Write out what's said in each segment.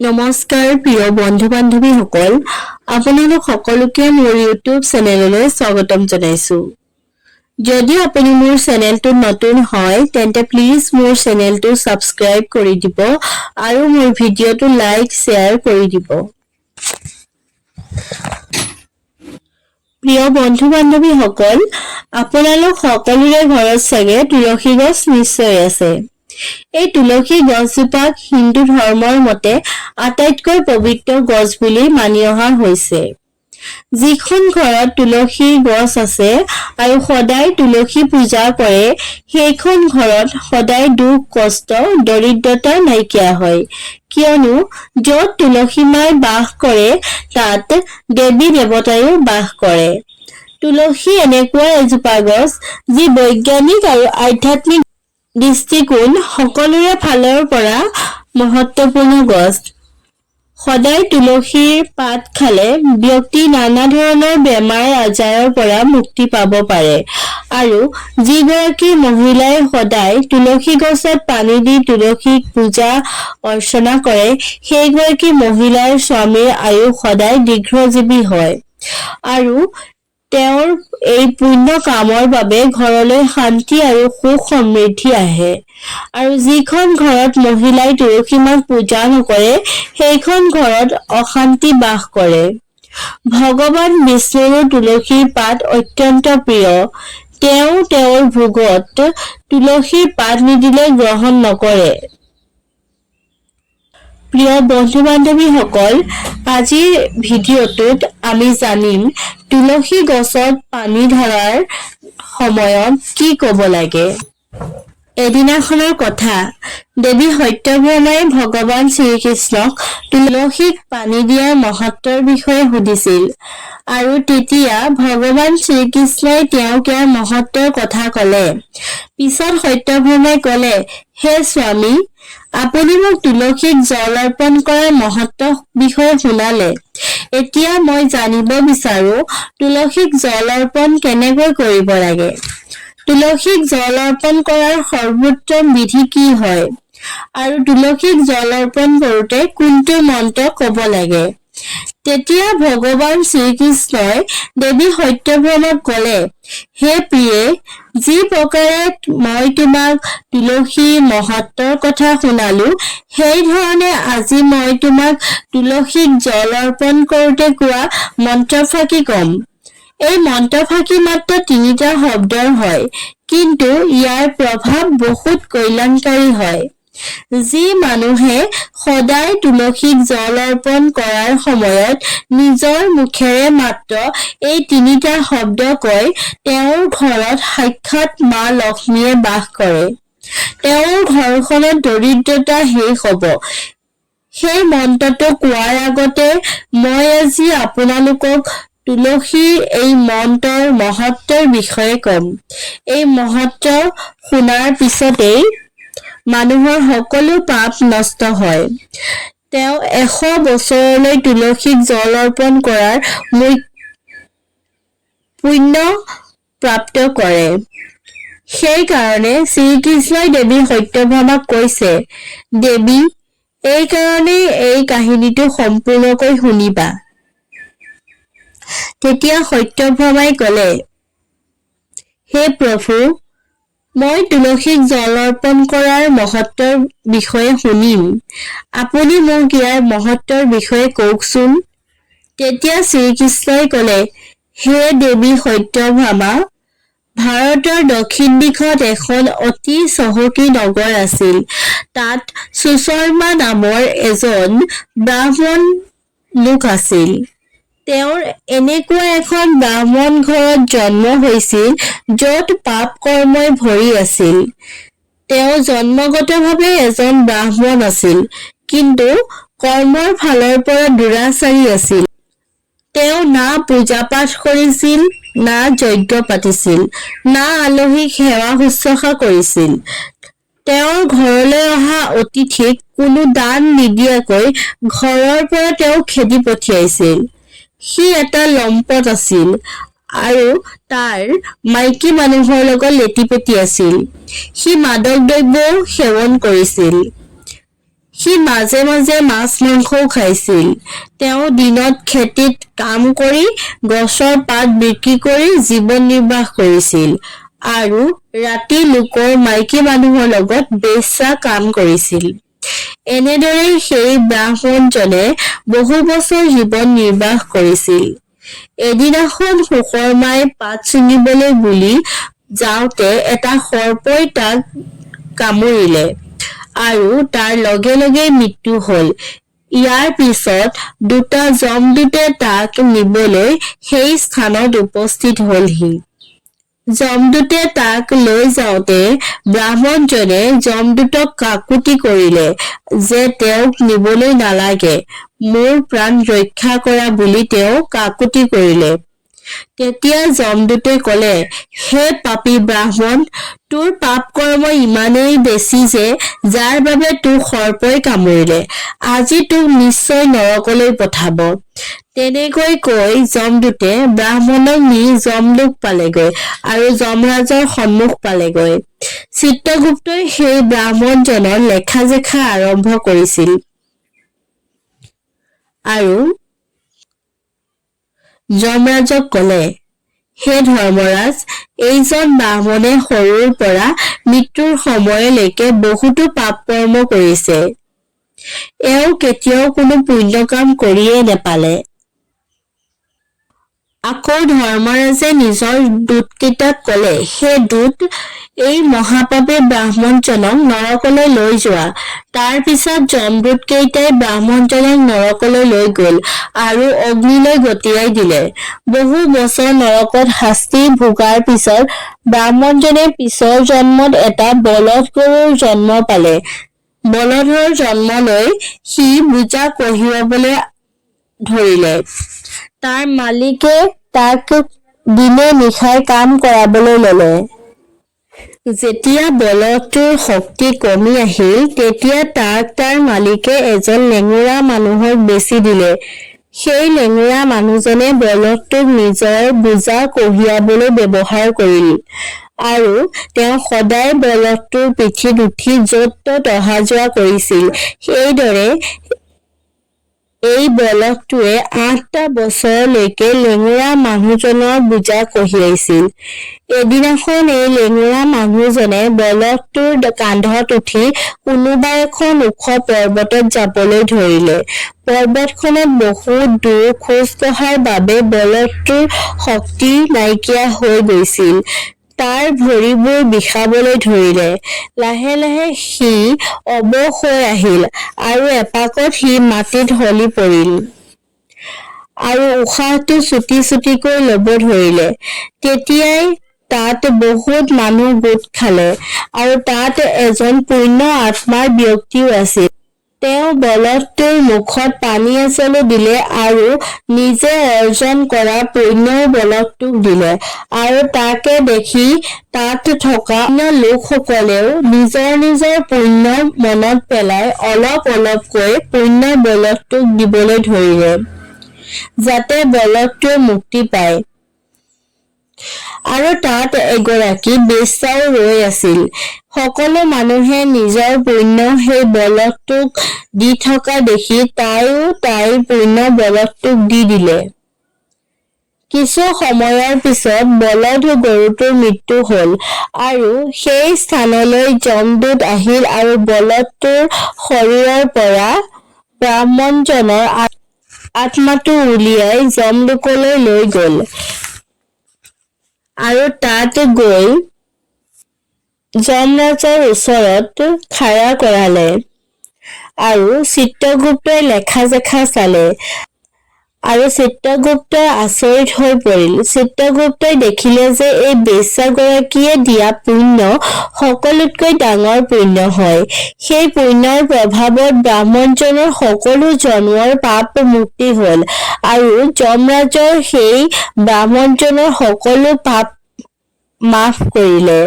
নমস্কাৰ, প্ৰিয় বন্ধু বান্ধৱীসকল আপোনালোক সকলোকে মোৰ ইউটিউব চেনেললৈ স্বাগতম জনাইছো। যদি আপুনি মোৰ চেনেলটোত নতুন হয়, তেন্তে প্লিজ মোৰ চেনেলটো ছাবস্ক্ৰাইব কৰি দিব আৰু মোৰ ভিডিঅ'টো লাইক শ্বেয়াৰ কৰি দিব। প্ৰিয় বন্ধু বান্ধৱীসকল আপোনালোক সকলোৰে ঘৰত চাগে তুলসী গছ নিশ্চয় আছে। এই তুলসী গছজোপাক হিন্দু ধৰ্মৰ মতে আটাইতকৈ পবিত্ৰ গছ বুলি মানি অহা হৈছে। যিখন ঘৰত তুলসীৰ গছ আছে আৰু সদায় তুলসী পূজা কৰে সেইখন ঘৰত সদায় দুখ কষ্ট দৰিদ্ৰতা নাইকিয়া হয়। কিয়নো য'ত তুলসী মাই বাস কৰে তাত দেৱী দেৱতায়ো বাস কৰে। তুলসী এনেকুৱা এজোপা গছ যি বৈজ্ঞানিক আৰু আধ্যাত্মিক দৃষ্টিকোণ সকলোৰে ফালৰ পৰা মহত্বপূৰ্ণ গছ। সদায় তুলসীৰ পাত খালে ব্যক্তি নানা ধৰণৰ বেমাৰ আজাৰৰ পৰা মুক্তি পাব পাৰে। আৰু যিগৰাকী মহিলাই সদায় তুলসী গছত পানী দি তুলসীক পূজা, অৰ্চনা কৰে, সেইগৰাকী মহিলাৰ স্বামীৰ আয়ুস সদায় দীৰ্ঘজীৱী হয়। আৰু তেওঁৰ এই পুণ্য কামৰ বাবে ঘৰলৈ শান্তি আৰু সুখ সমৃদ্ধি আহে। আৰু যিখন ঘৰত মহিলাই তুলসী মাক পূজা নকৰে সেইখন ঘৰত অশান্তি বাস কৰে। ভগৱান বিষ্ণুৰো তুলসীৰ পাত অত্যন্ত প্ৰিয়। তেওঁ তেওঁৰ ভোগত তুলসীৰ পাত নিদিলে গ্ৰহণ নকৰে। প্ৰিয় বন্ধু বান্ধৱীসকল আজিৰ ভিডিঅ'টোত আমি জানিম তুলসী গছত পানী ঢলাৰ সময়ত কি ক'ব লাগে। এদিনাখনৰ কথা দেৱী সত্যভামাই ভগৱান শ্ৰীকৃষ্ণক তুলসীক পানী দিয়াৰ মহত্বৰ বিষয়ে সুধিছিল আৰু তেতিয়া ভগৱান শ্ৰীকৃষ্ণই তেওঁক ইয়াৰ মহত্বৰ কথা ক'লে। পিছত সত্যভামাই ক'লে হে স্বামী আপুনি মোক তুলসীক জল অৰ্পণ কৰাৰ মহত্বৰ বিষয়ে শুনালে। এতিয়া মই জানিব বিচাৰো তুলসীক জল অৰ্পণ কেনেকৈ কৰিব লাগে? তুলসীক জল অৰ্পণ কৰাৰ সৰ্বোত্তম বিধি কি হয়? আৰু তুলসীক জল অৰ্পণ কৰোঁতে কোনটো মন্ত্ৰ ক'ব লাগে? তেতিয়া ভগৱান শ্ৰীকৃষ্ণই দেৱী সত্যভামাক ক'লে হে প্ৰিয়ে যি প্ৰকাৰে মই তোমাক তুলসীৰ মহত্বৰ কথা শুনালো সেই ধৰণে আজি মই তোমাক তুলসীক জল অৰ্পণ কৰোঁতে কোৱা মন্ত্ৰফাঁকি ক'ম। এই মন্ত্ৰফাঁকি মাত্ৰ তিনিটা শব্দৰ হয় কিন্তু ইয়াৰ প্ৰভাৱ বহুত কল্যাণকাৰী হয়। যি মানুহে সদায় তুলসীক জল অৰ্পণ কৰাৰ সময়ত নিজৰ মুখেৰে মাত্ৰ এই তিনিটা শব্দ কয় তেওঁৰ ঘৰত সাক্ষাৎ মা লক্ষ্মীয়ে বাস কৰে। তেওঁৰ ঘৰখনত দৰিদ্ৰতা শেষ হ'ব। সেই মন্ত্ৰটো কোৱাৰ আগতে মই আজি আপোনালোকক তুলসীৰ এই মন্ত্ৰৰ মহত্বৰ বিষয়ে ক'ম। এই মহত্ব শুনাৰ পিছতেই মানুহৰ সকলো পাপ নষ্ট হয়। তেওঁ এশ বছৰলৈ তুলসীক জল অৰ্পণ কৰাৰ পুণ্য প্ৰাপ্ত কৰে। সেইকাৰণে শ্ৰীকৃষ্ণই দেৱী সত্যভামাক কৈছে দেৱী এইকাৰণেই এই কাহিনীটো সম্পূৰ্ণকৈ শুনিবা। তেতিয়া সত্যভামাই ক'লে হে প্ৰভু মই তুলসীক জল অৰ্পণ কৰাৰ মহত্বৰ বিষয়ে শুনিম। আপুনি মোক ইয়াৰ মহত্বৰ বিষয়ে কওকচোন। তেতিয়া শ্ৰীকৃষ্ণই ক'লে হে দেৱী সত্যভামা ভাৰতৰ দক্ষিণ দিশত এখন অতি চহকী নগৰ আছিল। তাত সুশৰ্মা নামৰ এজন ব্ৰাহ্মণ লোক আছিল। তেওঁৰ এনেকুৱা এখন ব্ৰাহ্মণ ঘৰত জন্ম হৈছিল য'ত পাপ কৰ্মই ভৰি আছিল। তেওঁ জন্মগতভাৱে এজন ব্ৰাহ্মণ আছিল কিন্তু কৰ্মৰ ফালৰ পৰা দুৰাচাৰী আছিল। তেওঁ না পূজা পাঠ কৰিছিল না যজ্ঞ পাতিছিল না আলহীক সেৱা শুশ্ৰূষা কৰিছিল। তেওঁৰ ঘৰলৈ অহা অতিথিক কোনো দান নিদিয়াকৈ ঘৰৰ পৰা তেওঁ খেদি পঠিয়াইছিল। সি এটা লম্পট আছিল আৰু তাৰ মাইকী মানুহৰ লগত লেটিপেটি আছিল। সি মাদক দ্ৰব্যও সেৱন কৰিছিল। সি মাজে মাজে মাছ মাংসও খাইছিল। তেওঁ দিনত খেতিত কাম কৰি গছৰ পাত বিক্ৰী কৰি জীৱন নিৰ্বাহ কৰিছিল আৰু ৰাতি লোকৰ মাইকী মানুহৰ লগত বেশ্যা কাম কৰিছিল। এনেদৰে সেই ব্ৰাহ্মণজনে বহু বছৰ জীৱন নিৰ্বাহ কৰিছিল। এদিনাখন সুশৰ্মাই পাত ছিঙিবলৈ বুলি যাওঁতে এটা সৰ্পই তাক কামুৰিলে আৰু তাৰ লগে লগে মৃত্যু হল। ইয়াৰ পিছত দুটা যমদূতে তাক নিবলৈ সেই স্থানত উপস্থিত হলহি। যমদূতে তাক লৈ যাওঁতে ব্ৰাহ্মণজনে যমদূতক কাকুতি কৰিলে যে তেওঁক নিবলৈ নালাগে মোৰ প্ৰাণ ৰক্ষা কৰা বুলি তেওঁ কাকুতি কৰিলে। তেতিয়া যমদূতে কলে হে পাপী ব্ৰাহ্মণ তোৰ পাপ কৰ্ম ইমানেই বেছি যে যাৰ বাবে তোক সৰ্পই কামুৰিলে আজি তোক নিশ্চয় নৰকলৈ পঠাব। তেনেকৈ কৈ যমদূতে ব্ৰাহ্মণক নি যমলোক পালেগৈ আৰু যমৰাজৰ সন্মুখ পালেগৈ। চিত্ৰগুপ্তই সেই ব্ৰাহ্মণজনৰ লেখা-জেখা আৰম্ভ কৰিছিল। আৰু যমৰাজক কলে, হে ধৰ্মৰাজ, এইজন ব্ৰাহ্মণে সৰুৰ পৰা মৃত্যুৰ সময়লৈকে বহুতো পাপ কৰ্ম কৰিছে। এওঁ কেতিয়াও কোনো পুণ্য কাম কৰিয়েই নেপালে। আকৌ ধৰ্মৰাজে নিজৰ দূতকেইটাক কলে, হে দূত, এই মহাপাপী ব্ৰাহ্মণজনক নৰকলৈ লৈ যোৱা। তাৰ পিছত যমদূত কেইটাই ব্ৰাহ্মণজনক নৰকলৈ লৈ গল আৰু অগ্নিলৈ গতিয়াই দিলে। বহু বছৰ নৰকত শাস্তি ভোগাৰ পিছত ব্ৰাহ্মণজনে পিছৰ জন্মত এটা বলদ গৰুৰ জন্ম পালে। বলধৰ জন্ম লৈ সি বোজা কঢ়িয়াবলৈ ধৰিলে। তাৰ মালিকে তাক দিনে নিশাই কাম কৰাবলৈ ললে। যেতিয়া বলদটোৰ শক্তি কমি আহিল তেতিয়া তাক তাৰ মালিকে এজন লেঙুৰা মানুহক বেচি দিলে। সেই লেঙুৰা মানুহজনে বলদটোক নিজৰ বোজা কঢ়িয়াবলৈ ব্যৱহাৰ কৰিল আৰু তেওঁ সদায় বলদটোৰ পিঠিত উঠি যত তত অহা যোৱা কৰিছিল। এইদৰে এই বলদটোৱে আঠটা বছৰলৈকে লেঙুৰা মানুহজনৰ বোজা কঢ়িয়াইছিল। এদিনাখন এই লেঙুৰা মানুহজনে বলদটোৰ কান্ধত উঠি কোনোবা এখন ওখ পৰ্বতত যাবলৈ ধৰিলে। পৰ্বতখনত বহুত দূৰ খোজ কঢ়াৰ বাবে বলদটোৰ শক্তি নাইকিয়া হৈ গৈছিল। তাৰ ভৰিবোৰ বিষাবলৈ ধৰিলে। লাহে লাহে সি অৱশ হৈ আহিল আৰু এপাকত সি মাটিত হলি পৰিল। আৰু উশাহটো চুটি চুটিকৈ লব ধৰিলে। তেতিয়াই তাত বহুত মানুহ গোট খালে আৰু তাত এজন পূৰ্ণ আত্মাৰ ব্যক্তিও আছিল। তেওঁ বলদটোৰ মুখত পানী এজলো দিলে আৰু নিজে অৰ্জন কৰা পুণ্যও বলদটোক দিলে। আৰু তাকে দেখি তাত থকা অন্য লোকসকলেও নিজৰ নিজৰ পুণ্য মনত পেলাই অলপ অলপকৈ পুণ্য বলদটোক দিবলৈ ধৰিলে যাতে বলদটোৱে মুক্তি পায়। আৰু তাত এগৰাকী বেশ্যাও ৰৈ আছিল। সকলো মানুহে নিজৰ পুণ্য সেই বলদটোক দি থকা দেখি তাইও তাইৰ পুণ্য বলদটোক দি দিলে। কিছু সময়ৰ পিছত বলদ গৰুটোৰ মৃত্যু হল আৰু সেই স্থানলৈ যমদূত আহিল আৰু বলদটোৰ শৰীৰৰ পৰা ব্ৰাহ্মণজনৰ আত্মাটো উলিয়াই যমলোকলৈ লৈ গল। আৰু তাত গৈ যমৰাজৰ ওচৰত খাৰা কৰালে। আৰু চিত্ৰগুপ্তই লেখা-জেখা চালে। আৰু চিত্ৰগুপ্তই আচৰিত হৈ পৰিল। চিত্ৰগুপ্তই দেখিলে যে এই বেশ্যাগৰাকীয়ে দিয়া পুণ্য সকলোতকৈ ডাঙৰ পুণ্য হয়। সেই পুণ্যৰ প্ৰভাৱত ব্ৰাহ্মণজনৰ সকলো জন্মৰ পাপ মুক্তি হল আৰু যমৰাজৰ সেই ব্ৰাহ্মণজনৰ সকলো পাপ মাফ কৰিলে।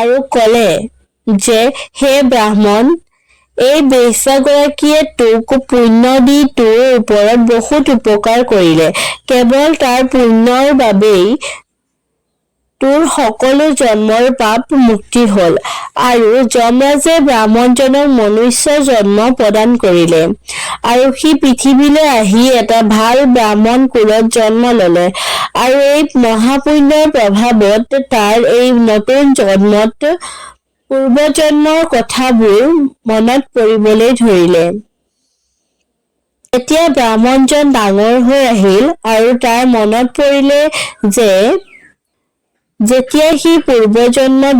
আৰু কলে যে হে ব্ৰাহ্মণ এই বেশ্যাগৰাকীয়ে তোক পুণ্য দি তোৰ ওপৰত বহুত উপকাৰ কৰিলে। কেৱল তাৰ পুণ্যৰ বাবেই তোৰ সকলো জন্মৰ পাপ মুক্তি হ'ল আৰু যমৰাজে ব্ৰাহ্মণজনক মনুষ্য জন্ম প্ৰদান কৰিলে। আৰু সি পৃথিৱীলৈ আহি এটা ভালো ব্ৰাহ্মণ কুলত জন্ম ললে আৰু এই মহাপুণ্যৰ প্ৰভাৱত তাৰ এই নতুন জন্মত পূৰ্বজন্মৰ কথাবোৰ মনত পৰিবলৈ ধৰিলে। এতিয়া ব্ৰাহ্মণজন ডাঙৰ হৈ আহিল আৰু তাৰ মনত পৰিলে যে যেতিয়া সি পূৰ্বজন্মত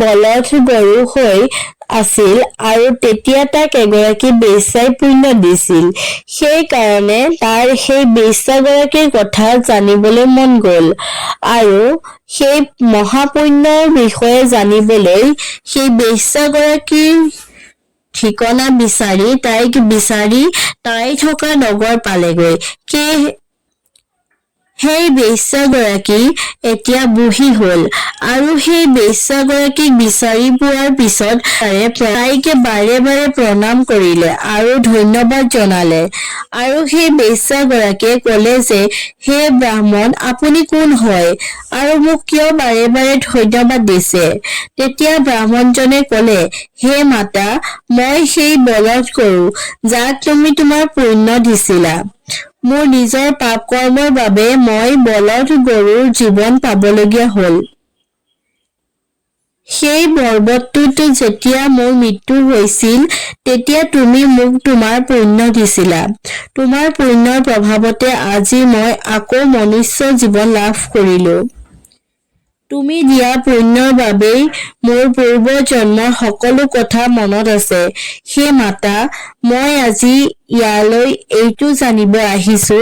বলধ গৰু হৈ আছিল আৰু তেতিয়া তাক এগৰাকী বেশ্যাই পুণ্য দিছিল। সেইকাৰণে তাৰ সেই বেশ্যাগৰাকীৰ কথা জানিবলৈ মন গল আৰু সেই মহাপুণ্যৰ বিষয়ে জানিবলৈ সেই বেশ্যাগৰাকীৰ ঠিকনা বিচাৰি তাইক বিচাৰি তাই থকা নগৰ পালেগৈ। সেই সেই বেশ্যাগৰাকী এতিয়া বুঢ়ী হল আৰু সেই বেশ্যাগৰাকীক বিচাৰি পোৱাৰ পিছত তাৰে তাইকে বাৰে বাৰে প্ৰণাম কৰিলে আৰু ধন্যবাদ জনালে। আৰু সেই বেশ্যাগৰাকীয়ে কলে যে, হে ব্ৰাহ্মণ, আপুনি কোন হয়? আৰু মোক কিয় বাৰে বাৰে ধন্যবাদ দিছে? তেতিয়া ব্ৰাহ্মণজনে কলে, হে মাতা, মই সেই বলধ গৰু যাক তুমি তোমাৰ পুণ্য দিছিলা। মোৰ নিজৰ পাপ কৰ্মৰ বাবে মই বলধ গৰুৰ জীৱন পাবলগীয়া হল। সেই পৰ্বতটোত যেতিয়া মোৰ মৃত্যু হৈছিল তেতিয়া তুমি মোক তোমাৰ পুণ্য দিছিলা। তোমাৰ পুণ্যৰ প্ৰভাৱতে আজি মই আকৌ মনুষ্য জীৱন লাভ কৰিলো। তুমি দিয়া পুণ্যৰ বাবেই মোৰ পূৰ্ব জন্মৰ সকলো কথা মনত আছে। হে মাতা মই আজি ইয়ালৈ এইটো জানিব আহিছো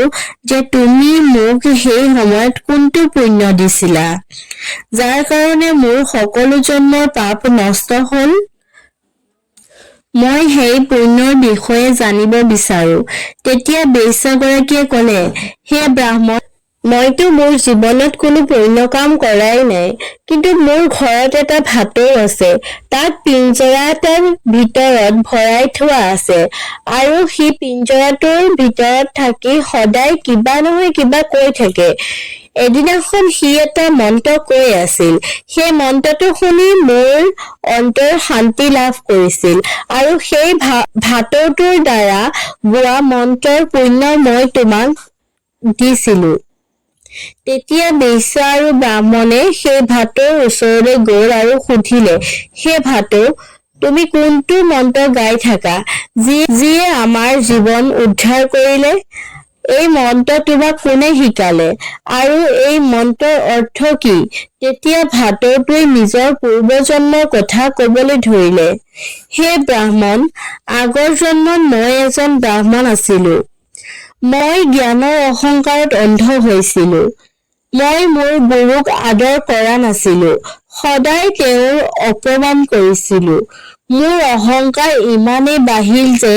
যে তুমি মোক সেই সময়ত কোনটো পুণ্য দিছিলা? যাৰ কাৰণে মোৰ সকলো জন্মৰ পাপ নষ্ট হল? মই সেই পুণ্যৰ বিষয়ে জানিব বিচাৰো। তেতিয়া বেশ্যাগৰাকীয়ে কলে হে ব্ৰাহ্মণ মইতো মোৰ জীৱনত কোনো পুণ্য কাম কৰাই নাই কিন্তু মোৰ ঘৰত এটা ভাটৌ আছে তাক পিঞ্জৰা এটাৰ ভিতৰত ভৰাই থোৱা আছে আৰু সি পিঞ্জৰাটোৰ ভিতৰত থাকি সদায় কিবা নহয় কিবা কৈ থাকে। এদিনাখন সি এটা মন্ত্ৰ কৈ আছিল। সেই মন্ত্ৰটো শুনি মোৰ অন্তৰ শান্তি লাভ কৰিছিল আৰু সেই ভাটৌটোৰ দ্বাৰা গোৱা মন্ত্ৰৰ পুণ্য মই তোমাক দিছিলো। তেতিয়া বেশ্যা আৰু ব্ৰাহ্মণে সেই ভাটৌৰ ওচৰলৈ গল আৰু সুধিলে, হে ভাটৌ, তুমি কোনটো মন্ত্ৰ গাই থাকা? যি, যিয়ে আমাৰ জীৱন উদ্ধাৰ কৰিলে, এই মন্ত্ৰ তোমাক কোনে শিকালে? আৰু এই মন্ত্ৰৰ অৰ্থ কি? তেতিয়া ভাটৌটোৱে নিজৰ পূৰ্বজন্মৰ কথা কবলৈ ধৰিলে, হে ব্ৰাহ্মণ, আগৰ জন্মত মই এজন ব্ৰাহ্মণ আছিলো। মই জ্ঞানৰ অহংকাৰত অন্ধ হৈছিলো। মই মোৰ গুৰুক আদৰ কৰা নাছিলো। সদায় তেওঁৰ অপমান কৰিছিলো। মোৰ অহংকাৰ ইমানেই বাঢ়িল যে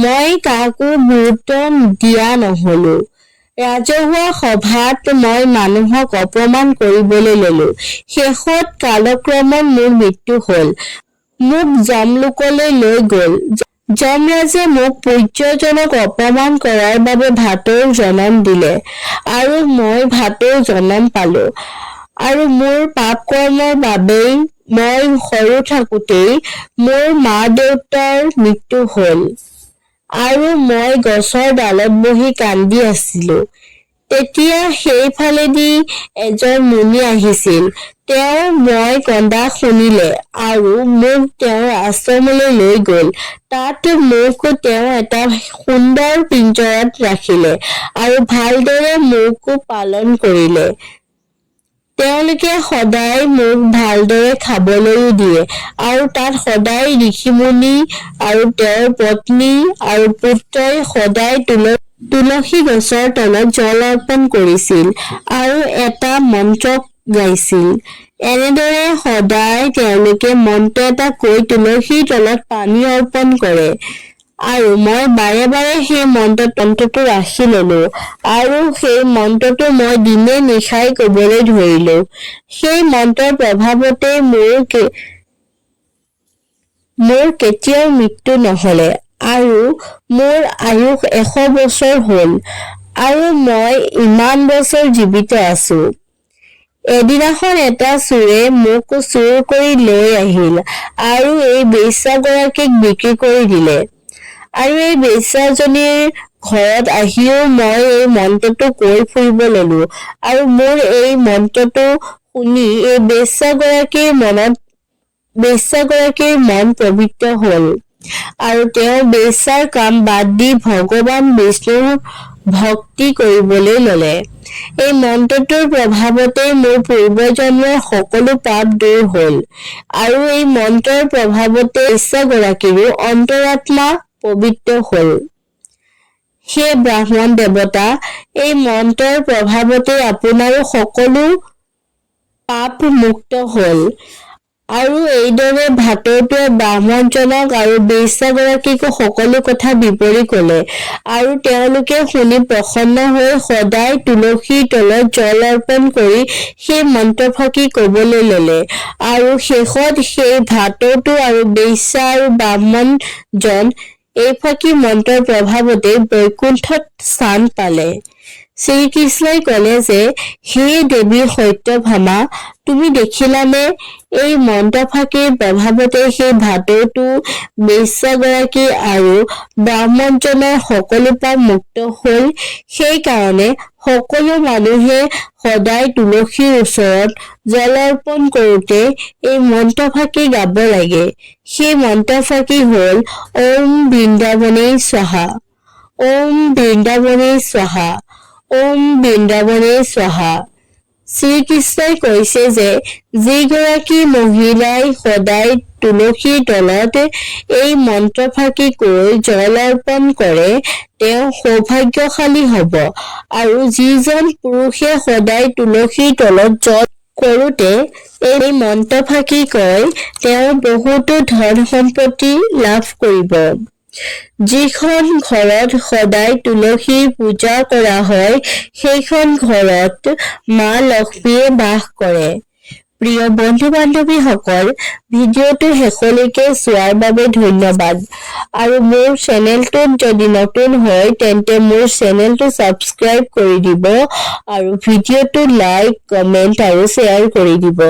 মই কাকো গুৰুত্ব দিয়া নহলো। ৰাজহুৱা সভাত মই মানুহক অপমান কৰিবলৈ ললো। শেষত কালক্ৰমত মোৰ মৃত্যু হল। মোক যমলোকলৈ লৈ গল। যমৰাজে মোক পূজ্যজনক অপমান কৰাৰ বাবে ভাটৌৰ জনম দিলে আৰু মই ভাটৌৰ জনম পালো। আৰু মোৰ পাপ কৰ্মৰ বাবেই মই সৰু থাকোতেই মোৰ মা দেউতাৰ মৃত্যু হল। আৰু মই গছৰ ডালত বহি কান্দি আছিলো। তেতিয়া সেইফালেদি এজন মুনি আহিছিল। তেওঁ মই কন্দা শুনিলে আৰু মোক তেওঁৰ আশ্ৰমলৈ লৈ গল। তাত মোক তেওঁ এটা সুন্দৰ পিঞ্জৰাত ৰাখিলে আৰু ভালদৰে মোক পালন কৰিলে। তেওঁলোকে সদায় মোক ভালদৰে খাবলৈও দিয়ে আৰু তাত সদায় ঋষিমুনি আৰু তেওঁৰ পত্নী আৰু পুত্ৰই সদায় তুল তুলসী গছৰ তলত জল অৰ্পণ কৰিছিল আৰু এটা মন্ত্ৰ গাইছিল। এনেদৰে সদায় তেওঁলোকে মন্ত্ৰ এটা কৈ তুলসীৰ তলত পানী অৰ্পণ কৰে। আৰু মই বাৰে বাৰে সেই মন্ত্ৰ তন্ত্ৰটো ৰাখি ললো আৰু সেই মন্ত্ৰটো মই দিনে নিশাই কবলৈ ধৰিলো। সেই মন্ত্ৰৰ প্ৰভাৱতে মোৰ মোৰ কেতিয়াও মৃত্যু নহলে আৰু মোৰ আয়ুস এশ বছৰ হল আৰু মই ইমান বছৰ জীৱিত আছো। এদিনাখন এটা চোৰে মোক চুৰ কৰি লৈ আহিল আৰু এই বেশ্যাগৰাকীক বিক্ৰী কৰি দিলে। আৰু এই বেশ্যাজনীৰ ঘৰত আহিও মই এই মন্ত্ৰটো কৈ ফুৰিব ললো আৰু মোৰ এই মন্ত্ৰটো শুনি এই বেশ্যাগৰাকীৰ মনত, বেশ্যাগৰাকীৰ মন পবিত্ৰ হল। আৰু তেওঁ বেশ্যাৰ কাম বাদ দি ভগৱান বিষ্ণুৰ ভক্তি কৰিবলৈ ললে। এই মন্ত্ৰটোৰ প্ৰভাৱতেই মোৰ পূৰ্বজন্মৰ সকলো পাপ দূৰ হল আৰু এই মন্ত্ৰৰ প্ৰভাৱতে বেশ্যাগৰাকীৰো অন্তৰাত্মা পবিত্ৰ হল। হে ব্ৰাহ্মণ দেৱতা, এই মন্ত্ৰৰ প্ৰভাৱতে আপোনাৰো সকলো পাপ মুক্ত হল। আৰু এইদৰে ভাটৌটোৱে ব্ৰাহ্মণজনক আৰু বেশ্যাগৰাকীকো সকলো কথা বিৱৰি কলে। আৰু তেওঁলোকে শুনি প্ৰসন্ন হৈ সদায় তুলসীৰ তলত জল অৰ্পণ কৰি সেই মন্ত্ৰফাঁকি কবলৈ ললে। আৰু শেষত সেই ভাটৌটো আৰু বেশ্যা আৰু ব্ৰাহ্মণজন এইফাঁকি মন্ত্ৰৰ প্ৰভাৱতে বৈকুণ্ঠত স্থান পালে। শ্ৰীকৃষ্ণই কলে যে হে দেৱী সত্যভামা তুমি দেখিলানে এই মন্ত্ৰফাঁকিৰ প্ৰভাৱতে সেই ভাটৌটো বেশ্যাগৰাকী আৰু ব্ৰাহ্মণজনৰ সকলো পাপ মুক্ত হল। সেইকাৰণে সকলো মানুহে সদায় তুলসীৰ ওচৰত জল অৰ্পণ কৰোঁতে এই মন্ত্ৰফাঁকি গাব লাগে। সেই মন্ত্ৰফাঁকি হল ওম বৃন্দাবনেই স্বাহা। ওম বৃন্দাবনেই স্বাহা। ওম বৃন্দাবনেই স্বাহা। শ্ৰীকৃষ্ণই কৈছে যে, যিগৰাকী মহিলাই সদায় তুলসীৰ তলত এই মন্ত্ৰফাঁকি কৈ জল অৰ্পণ কৰে, তেওঁ সৌভাগ্যশালী হব। আৰু যিজন পুৰুষে সদায় তুলসীৰ তলত জল কৰোঁতে এই মন্ত্ৰফাঁকি কয়, তেওঁ বহুতো ধন সম্পত্তি লাভ কৰিব। যিখন ঘৰত সদায় তুলসীৰ পূজা কৰা হয়, সেইখন ঘৰত মা লক্ষ্মীয়ে বাস কৰে। প্ৰিয় বন্ধু বান্ধৱীসকল ভিডিঅ'টো শেষলৈকে চোৱাৰ বাবে ধন্যবাদ। আৰু মোৰ চেনেলটোত যদি নতুন হয়, তেন্তে মোৰ চেনেলটো ছাবস্ক্ৰাইব কৰি দিব আৰু ভিডিঅ'টো লাইক, কমেণ্ট আৰু শ্বেয়াৰ কৰি দিব।